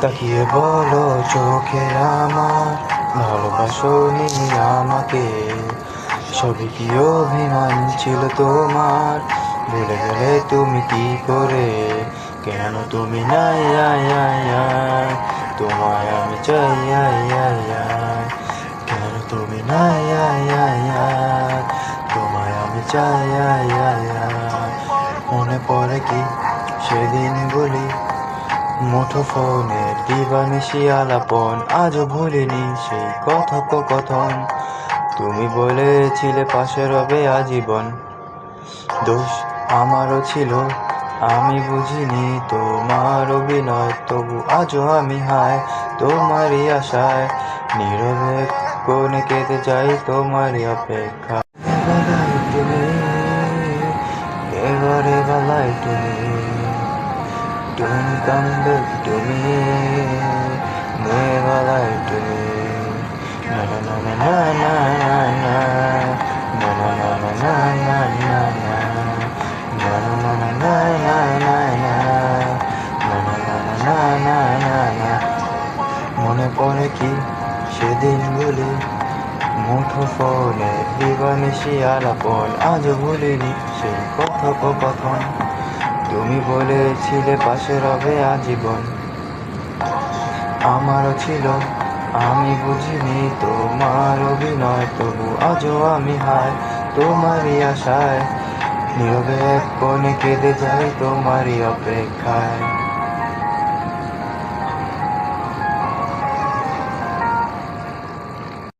তাকিয়ে বলো চোখে আমার ভালোবাসো নি আমাকে। সবই কি অভিমান ছিল তোমার? ভুলে গেলে তুমি কি করে? কেন তুমি নাই? আয় আয় আয়। তোমায় আমি চাই, আয় আয় আয়। কেন তুমি নাই? আয় আয় আয়। তোমায় আমি চাই, আয় আয় আয়। মনে পড়ে কি? সেদিন বলি মুঠো ফোনে দিবানিশি আলাপন আজও ভুলিনি সেই কথোপকথন। তুমি বলেছিলে পাশে রবে আজীবন। দোষ আমারও ছিল, আমি বুঝিনি তোমার অভিনয়, তবু আজও আমি হায় তোমারই আশায়। নীরবে কোনে কেঁদে যাই তোমারই অপেক্ষা। Na na na na na na Na na na na na na na na Na na na na na na na na মনে পড়ে কি সেদিন বলি মুঠো ফোনে দিবানিশি আলাপন আজ ভুলিনি সেই কথোপকথন তুমি বলেছিলে পাশে রবে আজীবন। আমারও ছিল, আমি বুঝিনি তোমার অভিনয়, তবু আজও আমি হায় তোমারই আশায়। নীরবে কোণে কেঁদে যাই তোমারই অপেক্ষায়।